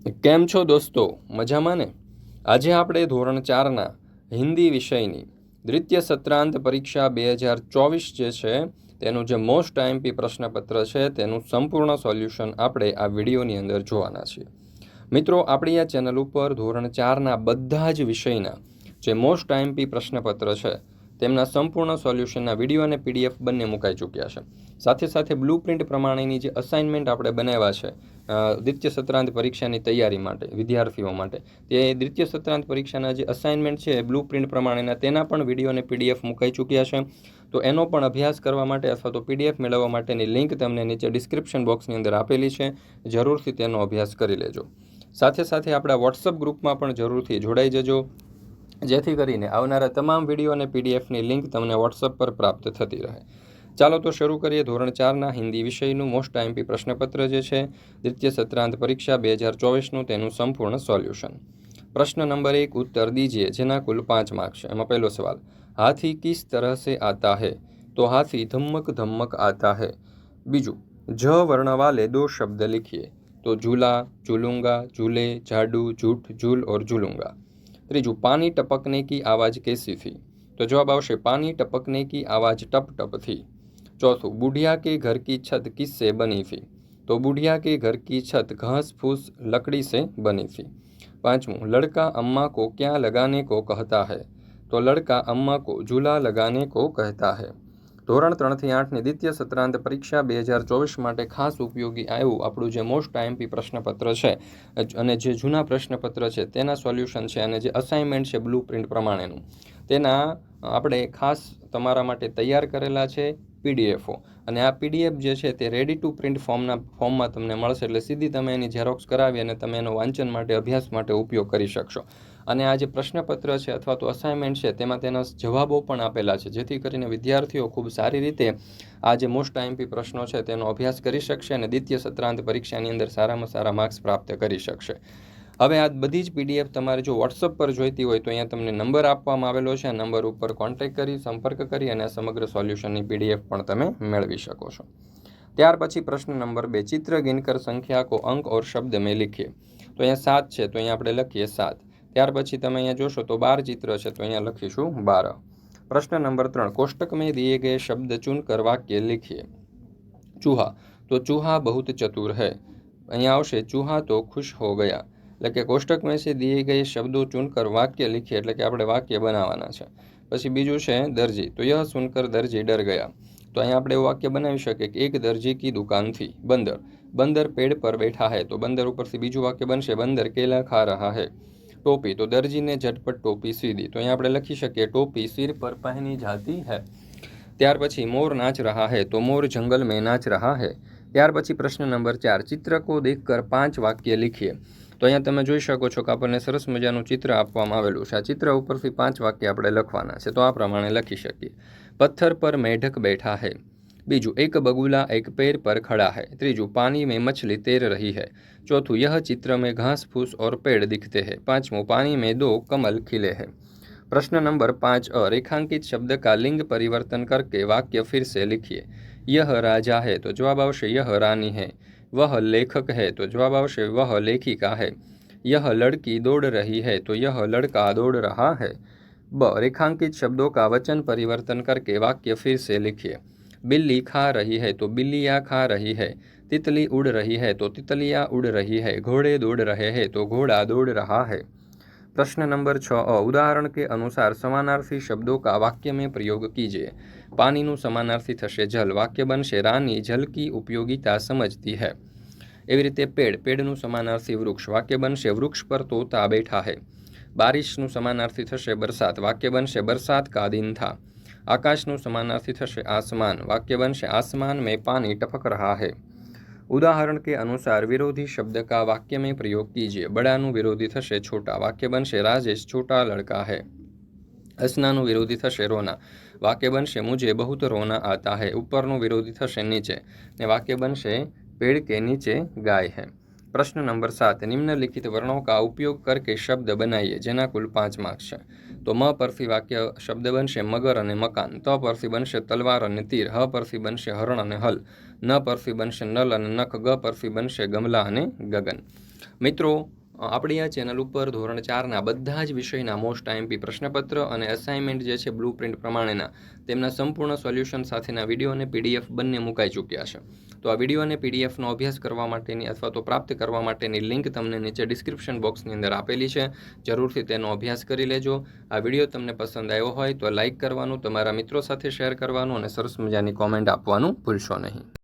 કેમ છો દોસ્તો? મજામાં ને? આજે આપણે ધોરણ ચારના હિન્દી વિષયની દ્વિતીય સત્રાંત પરીક્ષા બે હજાર ચોવીસ જે છે, તેનું જે મોસ્ટ આઈએમપી પ્રશ્નપત્ર છે, તેનું સંપૂર્ણ સોલ્યુશન આપણે આ વિડીયોની અંદર જોવાના છીએ. મિત્રો, આપણી આ ચેનલ ઉપર ધોરણ ચારના બધા જ વિષયના જે મોસ્ટ આઈએમપી પ્રશ્નપત્ર છે, તેમના સંપૂર્ણ સોલ્યુશનના વીડિયો અને પીડીએફ બંને મુકાઈ ચૂક્યા છે. સાથે સાથે બ્લુ પ્રિન્ટ પ્રમાણેની જે અસાઇનમેન્ટ આપણે બનાવ્યા છે દ્વિતીય સત્રાંત પરીક્ષાની તૈયારી માટે, વિદ્યાર્થીઓ માટે. તે દ્વિતીય સત્રાંત પરીક્ષાના જે અસાઇનમેન્ટ છે બ્લુ પ્રિન્ટ પ્રમાણેના, તેના પણ વીડિયો અને પીડીએફ મુકાઈ ચૂક્યા છે. તો એનો પણ અભ્યાસ કરવા માટે અથવા તો પીડીએફ મેળવવા માટેની લિંક તમને નીચે ડિસ્ક્રિપ્શન બોક્સની અંદર આપેલી છે. જરૂરથી તેનો અભ્યાસ કરી લેજો. સાથે સાથે આપણા વોટ્સઅપ ગ્રુપમાં પણ જરૂરથી જોડાઈ જજો. જેથી કરીને આવનારા તમામ વીડિયો અને પીડીએફની લિંક તમને વોટ્સઅપ પર પ્રાપ્ત થતી રહે. ચાલો તો શરૂ કરીએ ધોરણ ચારના હિન્દી વિષયનું. મોસ્ટ આઈએમપી પ્રશ્નપત્ર જે છે, દ્વિતીય સત્રાંત પરીક્ષા બે હજાર ચોવીસનું તેનું સંપૂર્ણ સોલ્યુશન. પ્રશ્ન નંબર એક, ઉત્તર દીજીએ, જેના કુલ પાંચ માર્ક છે. એમાં પહેલો સવાલ, હાથી કિસ તરહ સે આતા હૈ? તો હાથી, ધમ્મક ધમ્મક આતા હૈ. બીજું, જ વર્ણ વાલે દો શબ્દ લિખીએ. તો ઝૂલા, ઝુલુંગા, ઝૂલે, ઝાડુ, ઝૂઠ, ઝૂલ ઓર ઝૂલુંગા. ત્રીજું, પાણી ટપકને કી આવાજ કેસી થી? તો જવાબ આવશે, પાણી ટપકને કી આવાજ ટપ ટપથી ચોથું, બુઢિયા કે ઘર કી છત કિસસે બની ફી? તો બુઢિયા કે ઘર કી છત ઘાસ ફૂસ લકડી સે બની ફી. પાંચમું, લડકા અમ્મા કો ક્યાં લગાને કો કહેતા હૈ? તો લડકા અમ્મા કો ઝૂલા લગાને કો કહેતા હૈ. ધોરણ ત્રણથી આઠની દ્વિતીય સત્રાંત પરીક્ષા બે હજાર ચોવીસ માટે ખાસ ઉપયોગી આવ્યું આપણું જે મોસ્ટ આઈએમપી પ્રશ્નપત્ર છે અને જે જૂના પ્રશ્નપત્ર છે, તેના સોલ્યુશન છે અને જે અસાઇનમેન્ટ છે બ્લુ પ્રિન્ટ પ્રમાણેનું. તેના આપણે ખાસ તમારા માટે તૈયાર કરેલા છે પીડીએફઓ અને આ પીડીએફ જે છે તે રેડી ટુ પ્રિન્ટ ફોર્મના ફોર્મમાં તમને મળશે. એટલે સીધી તમે એની ઝેરોક્સ કરાવી અને તમે એનો વાંચન માટે, અભ્યાસ માટે ઉપયોગ કરી શકશો. અને આ જે પ્રશ્નપત્ર છે અથવા તો અસાઇનમેન્ટ છે, તેમાં તેના જવાબો પણ આપેલા છે. જેથી કરીને વિદ્યાર્થીઓ ખૂબ સારી રીતે આ જે મોસ્ટ આઈએમપી પ્રશ્નો છે, તેનો અભ્યાસ કરી શકશે અને દ્વિતીય, સત્રાંત પરીક્ષાની અંદર સારામાં સારા માર્ક્સ પ્રાપ્ત કરી શકશે. હવે આ બધી જ પીડીએફ તમારે જો વોટ્સઅપ પર જોઈતી હોય તો અહીંયા તમને નંબર આપવામાં આવેલો છે. આ નંબર ઉપર કોન્ટેક કરી, સંપર્ક કરી અને સમગ્ર સોલ્યુશનની પીડીએફ પણ તમે મેળવી શકો છો. ત્યાર પછી પ્રશ્ન નંબર બે, ચિત્ર ગિનકર સંખ્યાકો અંક ઓર શબ્દ મેં લીખીએ તો અહીંયા સાત છે, તો અહીંયા આપણે લખીએ સાત. ત્યાર પછી તમે અહીંયા જોશો તો બાર ચિત્ર છે, તો અહીંયા લખીશું બાર. પ્રશ્ન નંબર ત્રણ, કોષ્ટક દીએ ગયે શબ્દ ચૂન કરવા કે લીખીએ ચૂહા. તો ચૂહા બહુત ચતુર હૈ. અહીંયા આવશે, ચૂહા તો ખુશ હો ગયા. એટલે કે કોષ્ટકમાંથી દીએ ગઈ શબ્દો ચૂનકર વાક્ય લખીએ એટલે કે આપણે વાક્ય બનાવવાના છે પછી બીજું છે દરજી તો યહ સુનકર દરજી ડર ગયા તો અહીંયા આપણે એવું વાક્ય બનાવી શકીએ કે એક દરજી કી દુકાનથી બંદર બંદર પેડ પર બેઠા હે તો બંદર ઉપરથી બીજું વાક્ય બનશે બંદર કેલા ખા રહા હે ટોપી તો દરજીને ઝટપટ ટોપી સીધી તો અહીંયા આપણે લખી શકીએ ટોપી સિર પર પહેની જાતી હે ત્યાર પછી મોર નાચ રહા હે તો મોર જંગલ મેં નાચ રહા હે ત્યાર પછી પ્રશ્ન નંબર ચાર ચિત્રકો દેખકર પાંચ વાક્ય લખીએ તો અહીંયા તમે જોઈ શકો છો કે આપણને સરસ મજાનું ચિત્ર આપવામાં આવેલું છે. આ ચિત્ર ઉપરથી પાંચ વાક્ય આપણે લખવાના છે. તો આ પ્રમાણે લખી શકીએ. પથ્થર પર મેઢક બેઠા હે. બીજું, એક બગુલા એક પેર પર ખડા હે. ત્રીજું પાણી મેં મછલી તેર રહી હૈ. ચોથું, યહ ચિત્ર મેં ઘાસ ફૂસ ઓર પેડ દિખતે હૈ. પાંચમું પાણી મેં દો કમલ ખીલે હૈ. પ્રશ્ન નંબર પાંચ, અ, રેખાંકિત શબ્દ કા લિંગ પરિવર્તન करके वाक्य फिर से लिखिए यह राजा है तो जवाब अवश्य यह रानी है वह लेखक है तो जवाब आवश्य वह लेखिका है। यह लड़की दौड़ रही है तो यह लड़का दौड़ रहा है। ब, रेखांकित शब्दों का वचन परिवर्तन करके वाक्य फिर से लिखिए। बिल्ली खा रही है तो बिल्लियाँ खा रही है। तितली उड़ रही है तो तितलियाँ उड़ रही है। घोड़े दौड़ रहे हैं तो घोड़ा दौड़ रहा है। પ્રશ્ન નંબર છ उदाहरण के अनुसार समानार्थी शब्दों का वाक्य में પ્રયોગ કીજે. પાણીનું સમાનાર્થી થશે જલ, વાક્ય બનશે રાની જલ કી ઉપયોગિતા સમજતી હૈ. એવી રીતે પેડ, પેડનું સમાનાર્થી વૃક્ષ, વાક્ય બનશે વૃક્ષ પર તોતા બેઠા હે. બારિશનું સમાનાર્થી થશે બરસાત, વાક્ય બનશે બરસાત કા દિન થા. આકાશનું સમાનાર્થી થશે આસમાન, વાક્ય બનશે આસમાન મેં પાણી ટપક રહા હૈ. ઉદાહરણ કે અનુસાર વિરોધી શब्द का वाक्य में प्रयोग कीजिए બડાનું વિરોધી થશે, છોટા વાક્ય બનશે, રાજેશ છોટા લડકા હે. હસનાનું વિરોધી થશે, રોના. વાક્ય બનશે, મુજે બહુત રોના આતા હે. ઉપરનું વિરોધી થશે, નીચે. ને વાક્ય બનશે, પેડ કે નીચે ગાય હે. પ્રશ્ન નંબર સાત, નિમ્નલિખિત વર્ણો કા ઉપયોગ કરકે શબ્દ બનાવીએ જેના કુલ પાંચ માર્ક્સ છે. તો મ પરથી વાક્ય શબ્દ બનશે મગર અને મકાન. ત પરથી બનશે તલવાર અને તીર. હ પરથી બનશે હરણ અને હલ. ન પરથી બનશે નલ અને નખ. ગ પરથી બનશે ગમલા અને ગગન. મિત્રો આપણી આ ચેનલ ઉપર ધોરણ ચારના બધા જ વિષયના મોસ્ટ આઈએમપી પ્રશ્નપત્ર અને અસાઇનમેન્ટ જે છે બ્લુ પ્રિન્ટ પ્રમાણેના, તેમના સંપૂર્ણ સોલ્યુશન સાથેના વીડિયો અને પીડીએફ બંને મુકાઈ ચૂક્યા છે. તો આ વીડિયો અને પીડીએફનો અભ્યાસ કરવા માટેની અથવા તો પ્રાપ્ત કરવા માટેની લિંક તમને નીચે ડિસ્ક્રિપ્શન બોક્સની અંદર આપેલી છે. જરૂરથી તેનો અભ્યાસ કરી લેજો. આ વીડિયો તમને પસંદ આવ્યો હોય તો લાઇક કરવાનું, તમારા મિત્રો સાથે શેર કરવાનું અને સરસ મજાની કોમેન્ટ આપવાનું ભૂલશો નહીં.